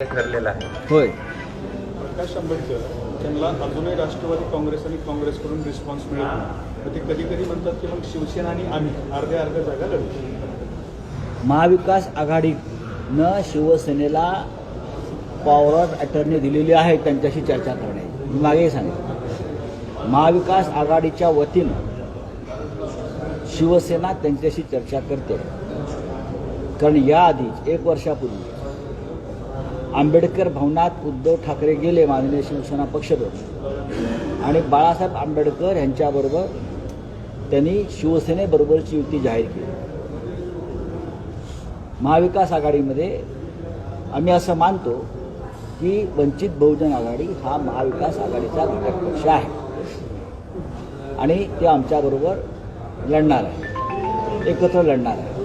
ठरलेला आहे. होय. प्रकाश आंबेडकर त्यांना अजूनही राष्ट्रवादी काँग्रेस आणि काँग्रेसकडून रिस्पॉन्स मिळत नाही. तर ते कधी कधी म्हणतात की मग शिवसेना आणि आम्ही अर्ध्या अर्ध्या जागा लढू. महाविकास आघाडीनं शिवसेनेला पॉवर ऑफ अटर्नी दिलेली आहे त्यांच्याशी चर्चा करणे. मी मागेही सांगितलं महाविकास आघाडीच्या वतीनं शिवसेना त्यांच्याशी चर्चा करते. कारण याआधी एक वर्षापूर्वी आंबेडकर भवनात उद्धव ठाकरे गेले माननीय शिवसेना पक्षप्रमुख आणि बाळासाहेब आंबेडकर यांच्याबरोबर त्यांनी शिवसेनेबरोबरची युती जाहीर केली. महाविकास आघाडीमध्ये आम्ही असं मानतो की वंचित बहुजन आघाडी हा महाविकास आघाडीचा घटक पक्ष आहे. आणि ते आमच्याबरोबर लढणार आहे. एकत्र लढणार आहे.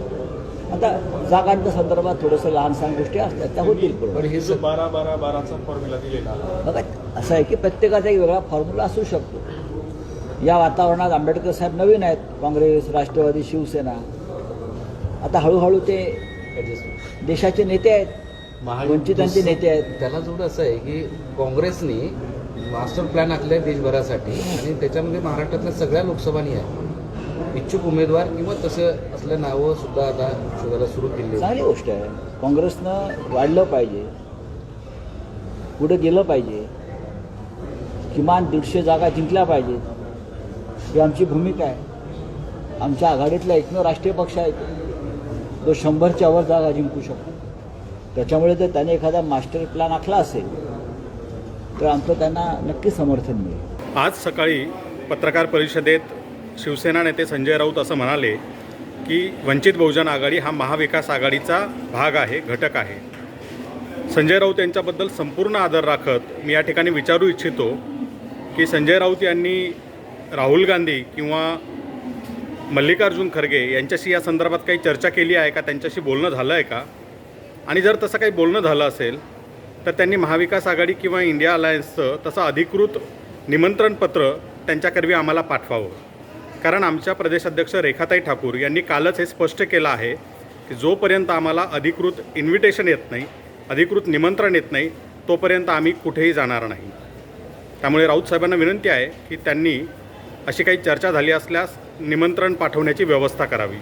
आता जागांच्या संदर्भात थोडंसं लहान सहान गोष्टी असतात त्या होतील पण हे जो बारा बारा बाराचा फॉर्म्युला दिलेला बघा असं आहे की प्रत्येकाचा एक वेगळा फॉर्म्युला असू शकतो. या वातावरणात आंबेडकर साहेब नवीन आहेत काँग्रेस राष्ट्रवादी शिवसेना. आता हळूहळू ते देशाचे नेते आहेत वंचितांचे नेते आहेत. त्याला जोड असं आहे की काँग्रेसने मास्टर प्लॅन आखलाय देशभरासाठी आणि त्याच्यामध्ये महाराष्ट्रातल्या सगळ्या लोकसभानी आहे इच्छुक उमेदवार किंवा तसं असल्या नावं सुद्धा आता शोधायला सुरू केली. चांगली गोष्ट आहे. काँग्रेसनं वाढलं पाहिजे. पुढे गेलं पाहिजे. किमान दीडशे जागा जिंकल्या पाहिजेत ही आमची भूमिका आहे. आमच्या आघाडीतला एकमेव राष्ट्रीय पक्ष आहे तो. जो शंभरच्या वर जागा जिंकू शकतो. त्याच्यामुळे जर त्याने एखादा मास्टर प्लॅन आखला असेल तर आमचं त्यांना नक्की समर्थन मिळेल. आज सकाळी पत्रकार परिषदेत शिवसेना नेते संजय राऊत असं म्हणाले की वंचित बहुजन आघाडी हा महाविकास आघाडीचा भाग आहे घटक आहे. संजय राऊत यांच्याबद्दल संपूर्ण आदर राखत मी या ठिकाणी विचारू इच्छितो की संजय राऊत यांनी राहुल गांधी किंवा मल्लिकार्जुन खरगे यांच्याशी या संदर्भात काही चर्चा केली आहे का? त्यांच्याशी बोलणं झालं आहे का? आणि जर तसं काही बोलणं झालं असेल तर त्यांनी महाविकास आघाडी किंवा इंडिया अलायन्सचं तसं अधिकृत निमंत्रणपत्र त्यांच्याकरवी आम्हाला पाठवावं. कारण आमच्या प्रदेशाध्यक्ष रेखाताई ठाकूर यांनी कालच हे स्पष्ट केलं आहे की जोपर्यंत आम्हाला अधिकृत इन्व्हिटेशन येत नाही अधिकृत निमंत्रण येत नाही तोपर्यंत आम्ही कुठेही जाणार नाही. त्यामुळे राऊत साहेबांना विनंती आहे की त्यांनी अशी काही चर्चा झाली असल्यास निमंत्रण पाठवण्याची व्यवस्था करावी.